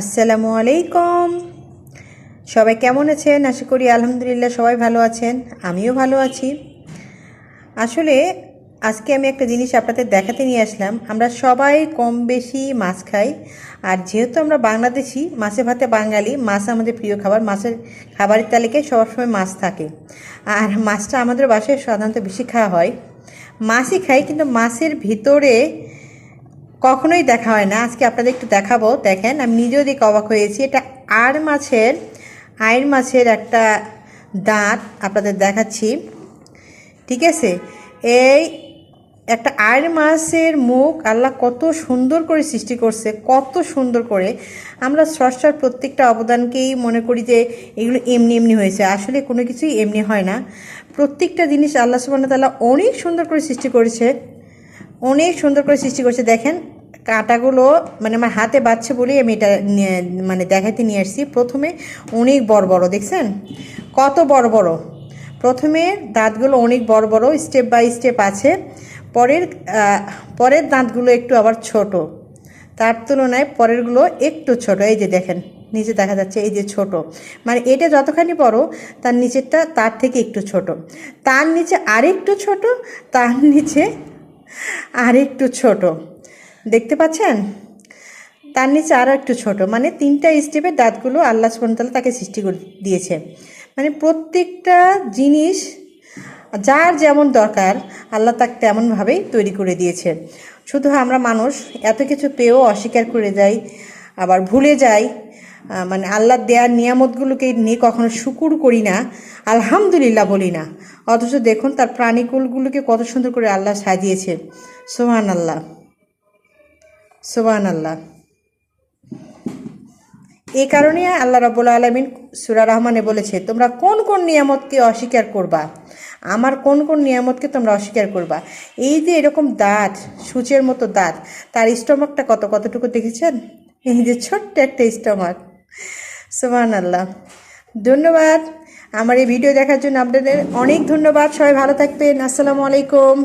আসসালামু আলাইকুম। সবাই কেমন আছেন? আশা করি আলহামদুলিল্লাহ সবাই ভালো আছেন। আমিও ভালো আছি। আসলে আজকে আমি একটা জিনিস আপনাদের দেখাতে নিয়ে আসলাম। আমরা সবাই কম বেশি মাছ খাই। আর যেহেতু আমরা বাংলাদেশি, মাছে ভাতে বাঙালি, মাছ আমাদের প্রিয় খাবার। মাছের খাবারের তালিকায় সবসময় মাছ থাকে। আর মাছটা আমাদের বাসায় সাধারণত বেশি খাওয়া হয়। মাছই খাই, কিন্তু মাছের ভিতরে কখনোই দেখা হয় না। আজকে আপনাদের একটু দেখাবো। দেখেন, আমি নিজেও দেখে অবাক হয়েছি এটা আর মাছের আয়ের মাছের একটা দাঁত আপনাদের দেখাচ্ছি। ঠিক আছে? এই একটা আয়ের মাছের মুখ আল্লাহ কত সুন্দর করে সৃষ্টি করছে, কত সুন্দর করে। আমরা স্রষ্টার প্রত্যেকটা অবদানকেই মনে করি যে এগুলো এমনি এমনি হয়েছে। আসলে কোনো কিছুই এমনি হয় না। প্রত্যেকটা জিনিস আল্লাহ সুবাহ তাল্লাহ অনেক সুন্দর করে সৃষ্টি করেছে। অনেক সুন্দর করে সৃষ্টি করছে। দেখেন কাঁটাগুলো মানে আমার হাতে বাচ্ছে বলেই আমি এটা মানে দেখাতে নিয়ে আসছি। প্রথমে অনেক বড় বড়, দেখছেন? কত বড় বড়? প্রথমে দাঁতগুলো অনেক বড় বড় স্টেপ বাই স্টেপ আছে। পরের পরের দাঁতগুলো একটু আবার ছোট। তার তুলনায় পরেরগুলো একটু ছোট। এই যে দেখেন, নিচে দেখা যাচ্ছে এই যে ছোট। মানে এটা যতখানি বড়, তার নিচেরটা তার থেকে একটু ছোট। তার নিচে আরেকটু ছোট, তার নিচে আরেকটু ছোট। দেখতে পাচ্ছেন? তার নিচে আরও একটু ছোট। মানে তিনটা স্টেপের দাঁতগুলো আল্লাহ সুবহানাহু তাকে সৃষ্টি করে দিয়েছে। মানে প্রত্যেকটা জিনিস, যার যেমন দরকার, আল্লাহ তাকে তেমনভাবেই তৈরি করে দিয়েছে। শুধু আমরা মানুষ, এত কিছু পেয়েও অস্বীকার করে যাই, আবার ভুলে যাই মানে আল্লাহ দেয়ার নিয়ামতগুলোকে নিয়ে কখনো শুকুর করি না, আলহামদুলিল্লাহ বলি না। অথচ দেখুন, তার প্রাণীকুলগুলোকে কত সুন্দর করে আল্লাহ সাজিয়েছে। সোহান আল্লাহ সোহান আল্লাহ এই কারণে আল্লাহ রব্বুল আলমিন সুরা রহমানে বলেছে, তোমরা কোন কোন নিয়ামতকে অস্বীকার করবা? আমার কোন কোন নিয়ামতকে তোমরা অস্বীকার করবা? এই যে এরকম দাঁত, সূচের মতো দাঁত, তার স্টমাকটা কত, কতটুকু দেখেছেন? এই যে ছোট্ট একটা স্টমাক। সুবান আল্লাহ ধন্যবাদ। আমার এই ভিডিও দেখার জন্য আপনাদের অনেক ধন্যবাদ। সবাই ভালো থাকবেন। আসসালামু আলাইকুম।